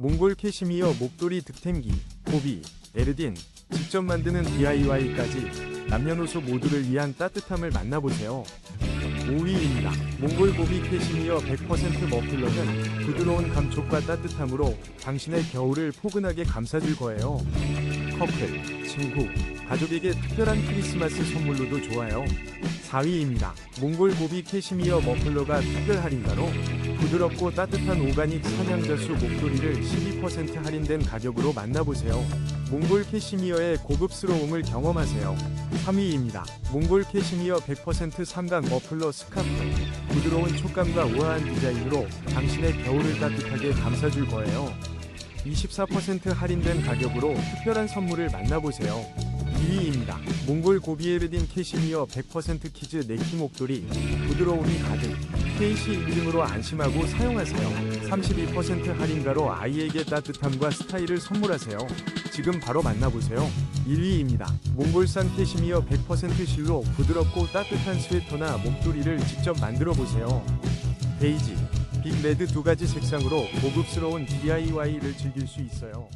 몽골 캐시미어 목도리 득템기, 고비, 에르딘, 직접 만드는 DIY까지 남녀노소 모두를 위한 따뜻함을 만나보세요. 5위입니다. 몽골 고비 캐시미어 100% 머플러는 부드러운 감촉과 따뜻함으로 당신의 겨울을 포근하게 감싸줄 거예요. 커플, 친구, 가족에게 특별한 크리스마스 선물로도 좋아요. 4위입니다. 몽골 고비 캐시미어 머플러가 특별 할인가로 부드럽고 따뜻한 오가닉 사냥자수 목도리를 12% 할인된 가격으로 만나보세요. 몽골 캐시미어의 고급스러움을 경험하세요. 3위입니다. 몽골 캐시미어 100% 삼각 머플러 스카프. 부드러운 촉감과 우아한 디자인으로 당신의 겨울을 따뜻하게 감싸줄 거예요. 24% 할인된 가격으로 특별한 선물을 만나보세요. 2위입니다. 몽골 고비에르딘 캐시미어 100% 키즈 네키 목도리 부드러움이 가득 KC 인증으로 안심하고 사용하세요. 32% 할인가로 아이에게 따뜻함과 스타일을 선물하세요. 지금 바로 만나보세요. 1위입니다. 몽골산 캐시미어 100% 실로 부드럽고 따뜻한 스웨터나 목도리를 직접 만들어 보세요. 베이지, 빅 레드 두 가지 색상으로 고급스러운 DIY를 즐길 수 있어요.